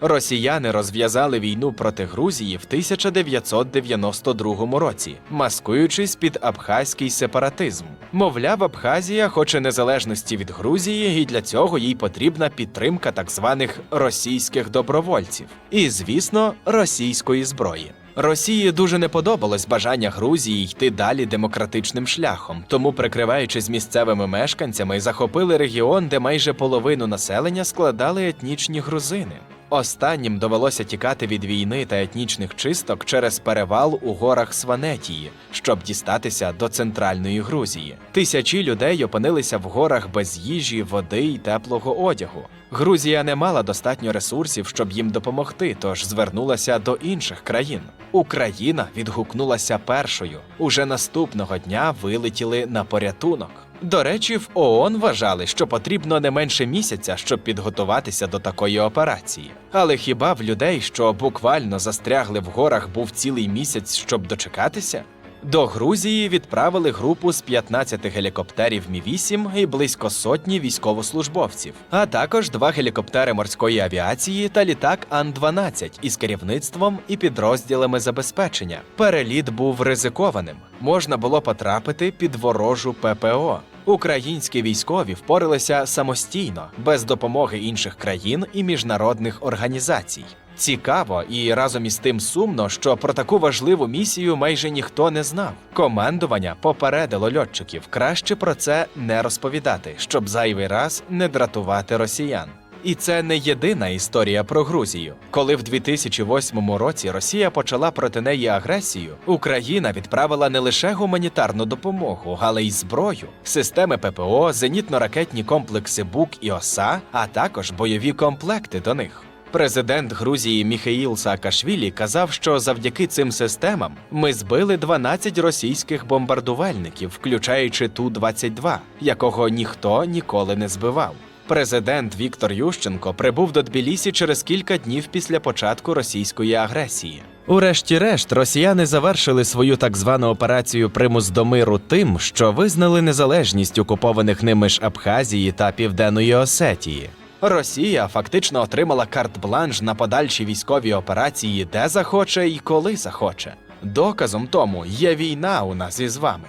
Росіяни розв'язали війну проти Грузії в 1992 році, маскуючись під абхазький сепаратизм. Мовляв, Абхазія хоче незалежності від Грузії, і для цього їй потрібна підтримка так званих російських добровольців, і, звісно, російської зброї. Росії дуже не подобалось бажання Грузії йти далі демократичним шляхом, тому, прикриваючись місцевими мешканцями, захопили регіон, де майже половину населення складали етнічні грузини. Останнім довелося тікати від війни та етнічних чисток через перевал у горах Сванетії, щоб дістатися до центральної Грузії. Тисячі людей опинилися в горах без їжі, води й теплого одягу. Грузія не мала достатньо ресурсів, щоб їм допомогти, тож звернулася до інших країн. Україна відгукнулася першою. Уже наступного дня вилетіли на порятунок. До речі, в ООН вважали, що потрібно не менше місяця, щоб підготуватися до такої операції. Але хіба в людей, що буквально застрягли в горах, був цілий місяць, щоб дочекатися? До Грузії відправили групу з 15 гелікоптерів Мі-8 і близько сотні військовослужбовців, а також два гелікоптери морської авіації та літак Ан-12 із керівництвом і підрозділами забезпечення. Переліт був ризикованим. Можна було потрапити під ворожу ППО. Українські військові впоралися самостійно, без допомоги інших країн і міжнародних організацій. Цікаво і разом із тим сумно, що про таку важливу місію майже ніхто не знав. Командування попередило льотчиків краще про це не розповідати, щоб зайвий раз не дратувати росіян. І це не єдина історія про Грузію. Коли в 2008 році Росія почала проти неї агресію, Україна відправила не лише гуманітарну допомогу, але й зброю, системи ППО, зенітно-ракетні комплекси БУК і ОСА, а також бойові комплекти до них. Президент Грузії Міхаїл Саакашвілі казав, що завдяки цим системам ми збили 12 російських бомбардувальників, включаючи Ту-22, якого ніхто ніколи не збивав. Президент Віктор Ющенко прибув до Тбілісі через кілька днів після початку російської агресії. Урешті-решт, росіяни завершили свою так звану операцію примус до миру тим, що визнали незалежність окупованих ними ж Абхазії та Південної Осетії. Росія фактично отримала карт-бланш на подальші військові операції, де захоче і коли захоче. Доказом тому є війна у нас із вами.